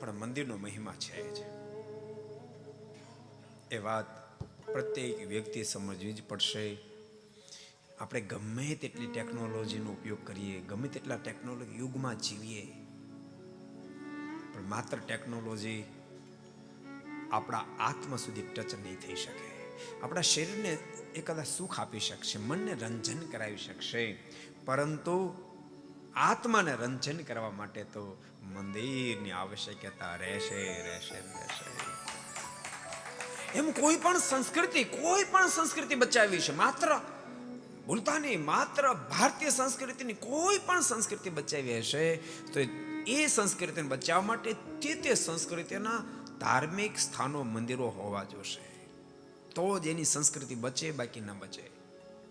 પણ મંદિરનો મહિમા છે એ વાત પ્રત્યેક વ્યક્તિ સમજવી જ પડશે. આપણે ગમે તેટલી ટેકનોલોજીનો ઉપયોગ કરીએ, ગમે તેટલા ટેકનોલોજી યુગમાં જીવીએ, પણ માત્ર ટેકનોલોજી આપણા આત્મા સુધી ટચ નહીં થઈ શકે. આપણા શરીરને એ કદાચ સુખ આપી શકશે, મનને રંજન કરાવી શકશે. પરંતુ આત્માને રંજન કરવા માટે તો મંદિરની આવશ્યકતા રહેશે રહેશે રહેશે. એમ કોઈ પણ સંસ્કૃતિ, કોઈ પણ સંસ્કૃતિ બચાવી છે. માત્ર ભૂલતા નહીં, માત્ર ભારતીય સંસ્કૃતિની કોઈ પણ સંસ્કૃતિ બચાવી હશે, તો એ સંસ્કૃતિને બચાવવા માટે તે તે સંસ્કૃતિના ધાર્મિક સ્થાનો, મંદિરો હોવા જોશે. તો જ એની સંસ્કૃતિ બચે, બાકી ન બચે.